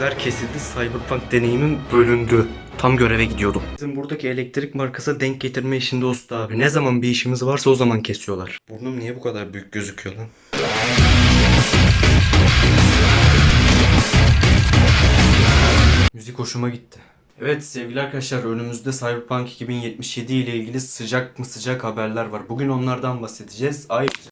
Elektrikler kesildi. Cyberpunk deneyimim bölündü. Tam göreve gidiyordum. Bizim buradaki elektrik markası denk getirme işinde usta abi. Ne zaman bir işimiz varsa o zaman kesiyorlar. Burnum niye bu kadar büyük gözüküyor lan? Müzik hoşuma gitti. Evet sevgili arkadaşlar önümüzde Cyberpunk 2077 ile ilgili sıcak mı sıcak haberler var. Bugün onlardan bahsedeceğiz. Ayrıca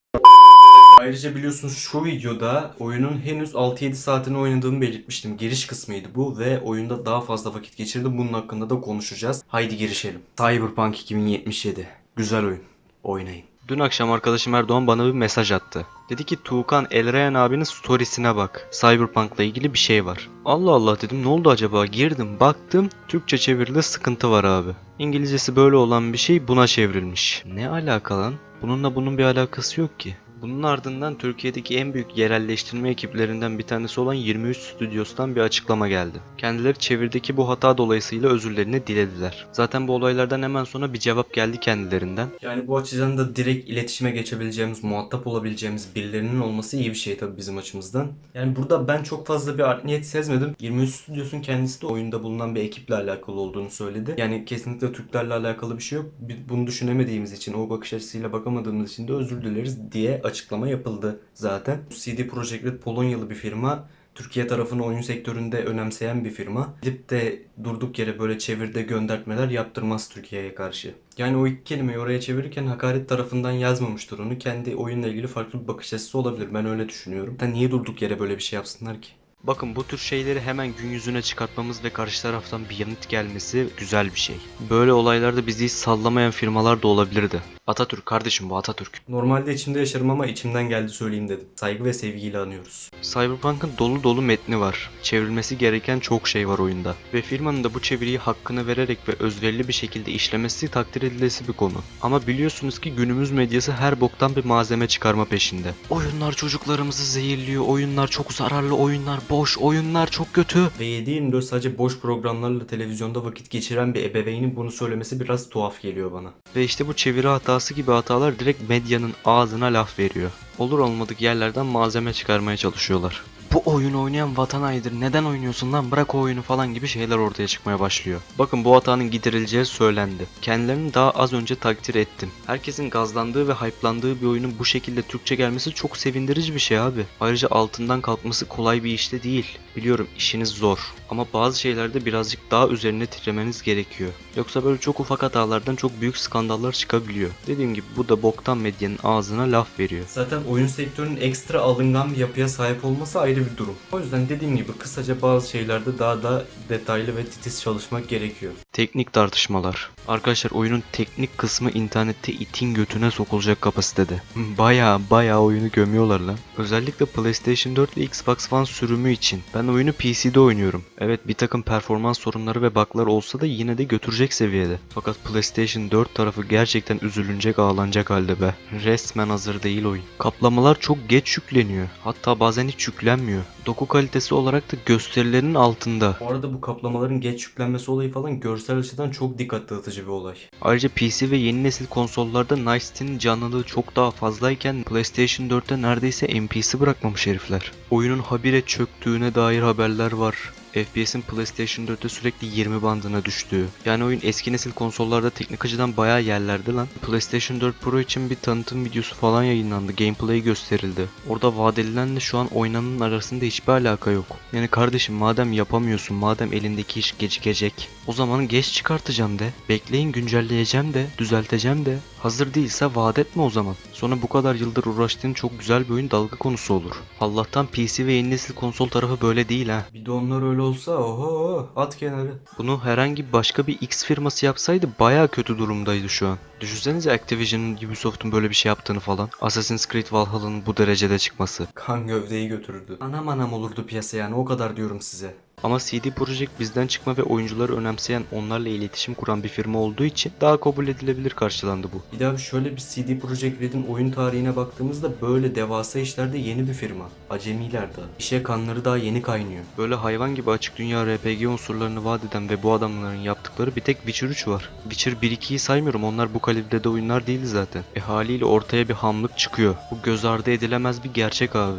Ayrıca biliyorsunuz şu videoda oyunun henüz 6-7 saatini oynadığımı belirtmiştim. Giriş kısmıydı bu ve oyunda daha fazla vakit geçirdim. Bunun hakkında da konuşacağız. Haydi girişelim. Cyberpunk 2077. Güzel oyun. Oynayın. Dün akşam arkadaşım Erdoğan bana bir mesaj attı. Dedi ki Tuğkan Elrayan abinin storiesine bak. Cyberpunk'la ilgili bir şey var. Allah Allah dedim ne oldu acaba? Girdim baktım Türkçe çeviride sıkıntı var abi. İngilizcesi böyle olan bir şey buna çevrilmiş. Ne alaka lan? Bununla bunun bir alakası yok ki. Bunun ardından Türkiye'deki en büyük yerelleştirme ekiplerinden bir tanesi olan 23 Studios'tan bir açıklama geldi. Kendileri çevirdeki bu hata dolayısıyla özürlerini dilediler. Zaten bu olaylardan hemen sonra bir cevap geldi kendilerinden. Yani bu açıdan da direkt iletişime geçebileceğimiz, muhatap olabileceğimiz birilerinin olması iyi bir şey tabii bizim açımızdan. Yani burada ben çok fazla bir art niyet sezmedim. 23 Studios'un kendisi de oyunda bulunan bir ekiple alakalı olduğunu söyledi. Yani kesinlikle Türklerle alakalı bir şey yok. Bunu düşünemediğimiz için, o bakış açısıyla bakamadığımız için de özür dileriz diye açıklama yapıldı zaten. CD Projekt Red Polonyalı bir firma. Türkiye tarafını oyun sektöründe önemseyen bir firma. Gidip de durduk yere böyle çevirde göndertmeler yaptırmaz Türkiye'ye karşı. Yani o iki kelimeyi oraya çevirirken hakaret tarafından yazmamıştır onu. Kendi oyunla ilgili farklı bir bakış açısı olabilir. Ben öyle düşünüyorum. Da niye durduk yere böyle bir şey yapsınlar ki? Bakın bu tür şeyleri hemen gün yüzüne çıkartmamız ve karşı taraftan bir yanıt gelmesi güzel bir şey. Böyle olaylarda bizi hiç sallamayan firmalar da olabilirdi. Atatürk kardeşim bu Atatürk. Normalde içimde yaşarım ama içimden geldi söyleyeyim dedim. Saygı ve sevgiyle anıyoruz. Cyberpunk'ın dolu dolu metni var. Çevrilmesi gereken çok şey var oyunda. Ve firmanın da bu çeviriyi hakkını vererek ve özverili bir şekilde işlemesi takdir edilesi bir konu. Ama biliyorsunuz ki günümüz medyası her boktan bir malzeme çıkarma peşinde. Oyunlar çocuklarımızı zehirliyor, oyunlar çok zararlı, oyunlar boş, oyunlar çok kötü. Ve 7-24 sadece boş programlarla televizyonda vakit geçiren bir ebeveynin bunu söylemesi biraz tuhaf geliyor bana. Ve işte bu çeviri hatası gibi hatalar direkt medyanın ağzına laf veriyor. Olur olmadık yerlerden malzeme çıkarmaya çalışıyorlar. Bu oyunu oynayan vatan hainidir. Neden oynuyorsun lan bırak o oyunu falan gibi şeyler ortaya çıkmaya başlıyor. Bakın bu hatanın giderileceği söylendi. Kendilerini daha az önce takdir ettim. Herkesin gazlandığı ve hype'landığı bir oyunun bu şekilde Türkçe gelmesi çok sevindirici bir şey abi. Ayrıca altından kalkması kolay bir işte değil. Biliyorum işiniz zor. Ama bazı şeylerde birazcık daha üzerine titremeniz gerekiyor. Yoksa böyle çok ufak hatalardan çok büyük skandallar çıkabiliyor. Dediğim gibi bu da boktan medyanın ağzına laf veriyor. Zaten oyun sektörünün ekstra alıngan bir yapıya sahip olması ayrı bir durum. O yüzden dediğim gibi kısaca bazı şeylerde daha da detaylı ve titiz çalışmak gerekiyor. Teknik tartışmalar. Arkadaşlar oyunun teknik kısmı internette itin götüne sokulacak kapasitede. Baya baya oyunu gömüyorlar lan. Özellikle PlayStation 4 ve Xbox One sürümü için. Ben oyunu PC'de oynuyorum. Evet bir takım performans sorunları ve bug'lar olsa da yine de götürecek seviyede. Fakat PlayStation 4 tarafı gerçekten üzülünecek ağlanacak halde be. Resmen hazır değil oyun. Kaplamalar çok geç yükleniyor. Hatta bazen hiç yüklenmiyor. Doku kalitesi olarak da gösterilerin altında. Bu arada bu kaplamaların geç yüklenmesi olayı falan görsel açıdan çok dikkat dağıtıcı bir olay. Ayrıca PC ve yeni nesil konsollarda City'nin canlılığı çok daha fazlayken PlayStation 4'te neredeyse NPC bırakmamış herifler. Oyunun habire çöktüğüne dair haberler var. FPS'in PlayStation 4'te sürekli 20 bandına düştüğü. Yani oyun eski nesil konsollarda teknik açıdan bayağı yerlerde lan. PlayStation 4 Pro için bir tanıtım videosu falan yayınlandı. Gameplay gösterildi. Orada vaat edilenle şu an oynananın arasında hiçbir alaka yok. Yani kardeşim madem yapamıyorsun, madem elindeki iş gecikecek, o zaman geç çıkartacağım de. Bekleyin güncelleyeceğim de, düzelteceğim de. Hazır değilse vaat etme o zaman. Sonra bu kadar yıldır uğraştığın çok güzel bir oyun dalga konusu olur. Allah'tan PC ve yeni nesil konsol tarafı böyle değil ha. Bir de onlar öyle olsa oho at kenarı. Bunu herhangi başka bir X firması yapsaydı baya kötü durumdaydı şu an. Düşünsenize Activision'ın Ubisoft'un böyle bir şey yaptığını falan. Assassin's Creed Valhalla'nın bu derecede çıkması. Kan gövdeyi götürürdü. Anam anam olurdu piyasa yani o kadar diyorum size. Ama CD Projekt bizden çıkma ve oyuncuları önemseyen, onlarla iletişim kuran bir firma olduğu için daha kabul edilebilir karşılandı bu. Bir daha şöyle bir CD Projekt Red'in oyun tarihine baktığımızda böyle devasa işlerde yeni bir firma. Acemiler daha. İşe kanları daha yeni kaynıyor. Böyle hayvan gibi açık dünya RPG unsurlarını vaat eden ve bu adamların yaptıkları bir tek Witcher 3 var. Witcher 1-2'yi saymıyorum onlar bu kalibrede oyunlar değildi zaten. E haliyle ortaya bir hamlık çıkıyor. Bu göz ardı edilemez bir gerçek abi.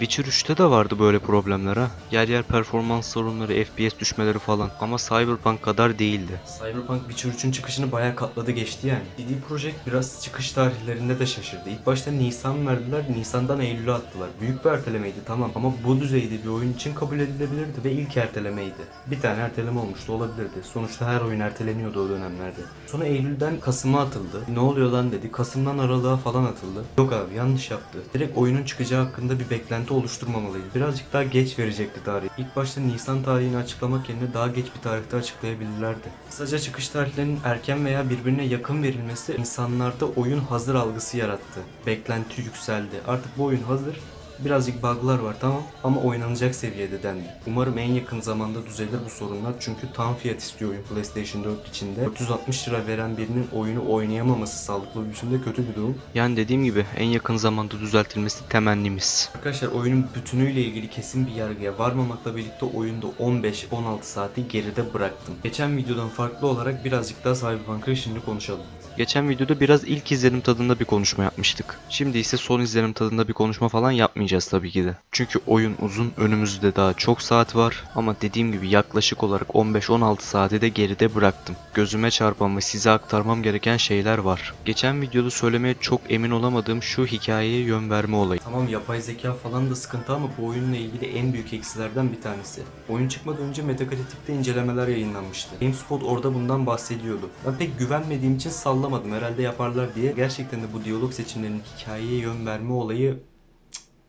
Witcher 3'te de vardı böyle problemler ha. Yer yer performans sorunları, FPS düşmeleri falan ama Cyberpunk kadar değildi. Cyberpunk Witcher 3'ün çıkışını bayağı katladı geçti yani. CD Projekt biraz çıkış tarihlerinde de şaşırdı. İlk başta Nisan verdiler, Nisan'dan Eylül'e attılar. Büyük bir ertelemeydi tamam ama bu düzeyde bir oyun için kabul edilebilirdi ve ilk ertelemeydi. Bir tane erteleme olmuştu olabilirdi. Sonuçta her oyun erteleniyordu o dönemlerde. Sonra Eylül'den Kasım'a atıldı. Ne oluyor lan dedi. Kasım'dan Aralık'a falan atıldı. Yok abi yanlış yaptı. Direkt oyunun çıkacağı hakkında bir beklenti oluşturmamalıydı. Birazcık daha geç verecekti tarihi. İlk başta Nisan tarihini açıklamak yerine daha geç bir tarihte açıklayabilirlerdi. Kısaca çıkış tarihlerinin erken veya birbirine yakın verilmesi insanlarda oyun hazır algısı yarattı. Beklenti yükseldi. Artık bu oyun hazır. Birazcık bug'lar var tamam ama oynanacak seviyede dendi. Umarım en yakın zamanda düzelir bu sorunlar çünkü tam fiyat istiyor oyun PlayStation 4 içinde. 460 lira veren birinin oyunu oynayamaması sağlıklı biçimde kötü bir durum. Yani dediğim gibi en yakın zamanda düzeltilmesi temennimiz. Arkadaşlar oyunun bütünüyle ilgili kesin bir yargıya varmamakla birlikte oyunda 15-16 saati geride bıraktım. Geçen videodan farklı olarak birazcık daha Cyberpunk'ı şimdi konuşalım. Geçen videoda biraz ilk izlenim tadında bir konuşma yapmıştık. Şimdi ise son izlenim tadında bir konuşma falan yapmayacağız tabii ki de. Çünkü oyun uzun, önümüzde daha çok saat var ama dediğim gibi yaklaşık olarak 15-16 saati de geride bıraktım. Gözüme çarpan ve size aktarmam gereken şeyler var. Geçen videoda söylemeye çok emin olamadığım şu hikayeye yön verme olayı. Tamam yapay zeka falan da sıkıntı ama bu oyunla ilgili en büyük eksilerden bir tanesi. Oyun çıkmadan önce Metacritic'te incelemeler yayınlanmıştı. GameSpot orada bundan bahsediyordu. Ben pek güvenmediğim için sallamadım herhalde yaparlar diye. Gerçekten de bu diyalog seçimlerinin hikayeye yön verme olayı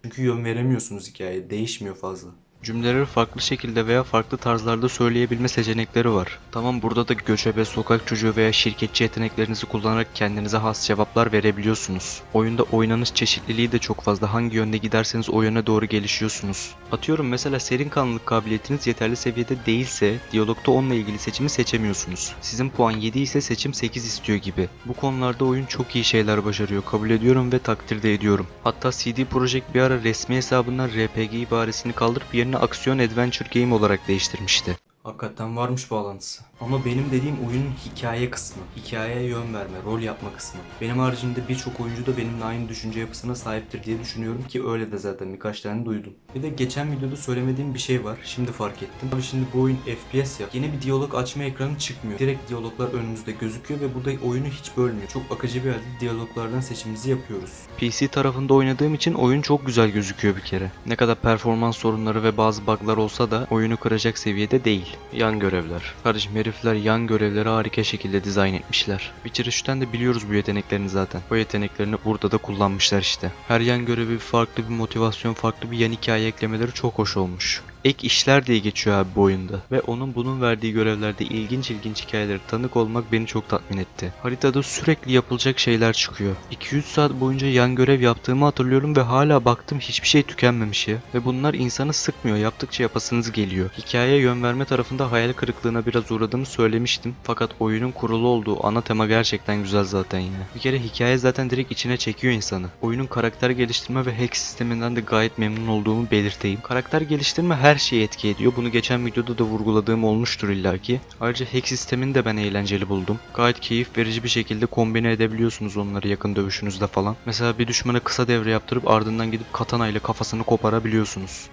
çünkü yön veremiyorsunuz hikayeye. Değişmiyor fazla. Cümleleri farklı şekilde veya farklı tarzlarda söyleyebilme seçenekleri var. Tamam burada da göçebe, sokak çocuğu veya şirketçi yeteneklerinizi kullanarak kendinize has cevaplar verebiliyorsunuz. Oyunda oynanış çeşitliliği de çok fazla. Hangi yönde giderseniz o yöne doğru gelişiyorsunuz. Atıyorum mesela serin kanlılık kabiliyetiniz yeterli seviyede değilse diyalogda onunla ilgili seçimi seçemiyorsunuz. Sizin puan 7 ise seçim 8 istiyor gibi. Bu konularda oyun çok iyi şeyler başarıyor. Kabul ediyorum ve takdir de ediyorum. Hatta CD Projekt bir ara resmi hesabından RPG ibaresini kaldırıp yerine aksiyon adventure game olarak değiştirmişti. Hakikaten varmış bağlantısı. Ama benim dediğim oyunun hikaye kısmı. Hikayeye yön verme, rol yapma kısmı. Benim haricinde birçok oyuncu da benimle aynı düşünce yapısına sahiptir diye düşünüyorum ki öyle de zaten birkaç tane duydum. Bir de geçen videoda söylemediğim bir şey var. Şimdi fark ettim. Abi şimdi bu oyun FPS ya. Yeni bir diyalog açma ekranı çıkmıyor. Direkt diyaloglar önümüzde gözüküyor ve bu da oyunu hiç bölmüyor. Çok akıcı bir halde diyaloglardan seçimimizi yapıyoruz. PC tarafında oynadığım için oyun çok güzel gözüküyor bir kere. Ne kadar performans sorunları ve bazı bug'lar olsa da oyunu kıracak seviyede değil. Yan görevler. Kardeşim herifler yan görevleri harika şekilde dizayn etmişler. Witcher 3'ten de biliyoruz bu yeteneklerini zaten. O yeteneklerini burada da kullanmışlar işte. Her yan görevi farklı bir motivasyon, farklı bir yan hikaye eklemeleri çok hoş olmuş. Ek işler diye geçiyor abi bu oyunda. Ve onun bunun verdiği görevlerde ilginç ilginç hikayelere tanık olmak beni çok tatmin etti. Haritada sürekli yapılacak şeyler çıkıyor. 200 saat boyunca yan görev yaptığımı hatırlıyorum ve hala baktım hiçbir şey tükenmemiş ya. Ve bunlar insanı sıkmıyor yaptıkça yapasınız geliyor. Hikayeye yön verme tarafında hayal kırıklığına biraz uğradığımı söylemiştim. Fakat oyunun kurulu olduğu ana tema gerçekten güzel zaten ya. Bir kere hikaye zaten direkt içine çekiyor insanı. Oyunun karakter geliştirme ve hack sisteminden de gayet memnun olduğumu belirteyim. Karakter geliştirme her şeye etki ediyor. Bunu geçen videoda da vurguladığım olmuştur illaki. Ayrıca hack sistemini de ben eğlenceli buldum. Gayet keyif verici bir şekilde kombine edebiliyorsunuz onları yakın dövüşünüzde falan. Mesela bir düşmana kısa devre yaptırıp ardından gidip katana ile kafasını koparabiliyorsunuz.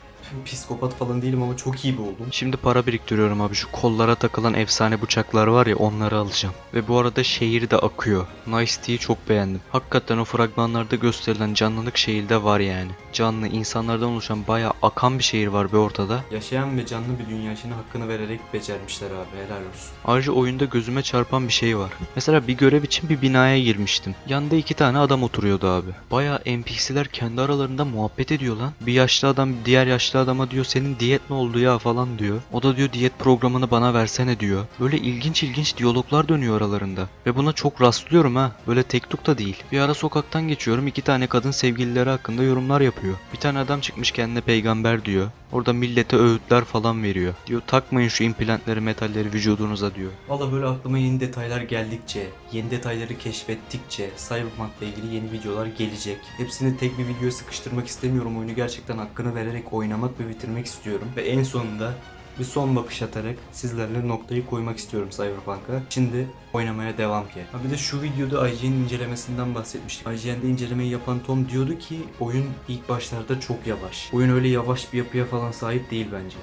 Psikopat falan değilim ama çok iyi bir oldum. Şimdi para biriktiriyorum abi. Şu kollara takılan efsane bıçaklar var ya onları alacağım. Ve bu arada şehir de akıyor. Nice T'yi çok beğendim. Hakikaten o fragmanlarda gösterilen canlılık şehirde var yani. Canlı insanlardan oluşan bayağı akan bir şehir var be ortada. Yaşayan ve canlı bir dünya işini hakkını vererek becermişler abi helal olsun. Ayrıca oyunda gözüme çarpan bir şey var. Mesela bir görev için bir binaya girmiştim. Yanında iki tane adam oturuyordu abi. Bayağı NPC'ler kendi aralarında muhabbet ediyor lan. Bir yaşlı adam diğer yaşlı adama diyor senin diyet ne oldu ya falan diyor. O da diyor diyet programını bana versene diyor. Böyle ilginç ilginç diyaloglar dönüyor aralarında. Ve buna çok rastlıyorum ha. Böyle tek tuk da değil. Bir ara sokaktan geçiyorum iki tane kadın sevgilileri hakkında yorumlar yapıyor. Bir tane adam çıkmış kendine peygamber diyor. Orada millete öğütler falan veriyor. Diyor takmayın şu implantları metalleri vücudunuza diyor. Valla böyle aklıma yeni detaylar geldikçe, yeni detayları keşfettikçe Cyberpunk'la ilgili yeni videolar gelecek. Hepsini tek bir videoya sıkıştırmak istemiyorum. Oyunu gerçekten hakkını vererek oynamak ve bitirmek istiyorum. Ve en sonunda bir son bakış atarak sizlerle noktayı koymak istiyorum Cyberpunk'a. Şimdi oynamaya devam ki. Ha bir de şu videoda IGN incelemesinden bahsetmiştik. IGN'de incelemeyi yapan Tom diyordu ki oyun ilk başlarda çok yavaş. Oyun öyle yavaş bir yapıya falan sahip değil bence.